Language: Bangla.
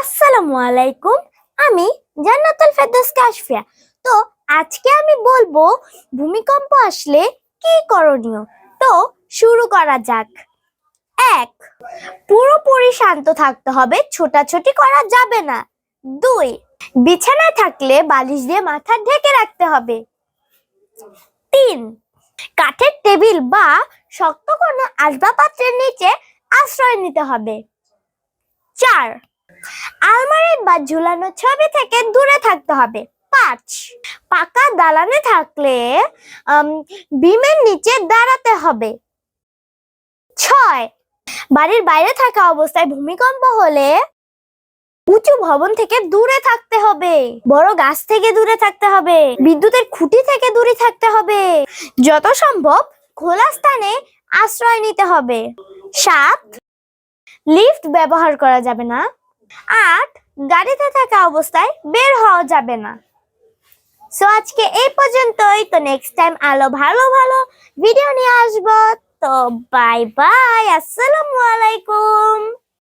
আসসালামু আলাইকুম। আমি জান্নাতুল ফেরদৌস কাশফিয়া। তো আজকে আমি বলব, ভূমিকম্প আসলে কি করণীয়? তো শুরু করা যাক। এক, পুরোপুরি শান্ত থাকতে হবে, ছোটাছুটি করা যাবে না। দুই, বিছানায় থাকলে বালিশ দিয়ে মাথা ঢেকে রাখতে হবে। তিন, কাঠের টেবিল বা শক্ত কোনো আসবাবপত্রের নিচে আশ্রয় নিতে হবে। চার বা ঝুলানো ছবি থেকে দূরে থাকতে হবে। পাঁচ। পাকা দালানে থাকলে বিমের নিচে দাঁড়াতে হবে। ছয়। বাড়ির বাইরে থাকা অবস্থায় ভূমিকম্প হলে উঁচু ভবন থেকে দূরে থাকতে হবে। বড় গাছ থেকে দূরে থাকতে হবে। বিদ্যুতের খুঁটি থেকে দূরে থাকতে হবে। যত সম্ভব খোলা স্থানে আশ্রয় নিতে হবে। সাত। লিফট ব্যবহার করা যাবে না। আট, গাড়িতে থাকা অবস্থায় বের হওয়া যাবে না। সো আজকে এই পর্যন্তই। তো নেক্সট টাইম আলো ভালো ভালো ভিডিও নিয়ে আসব। তো বাই বাই আসসালামু আলাইকুম।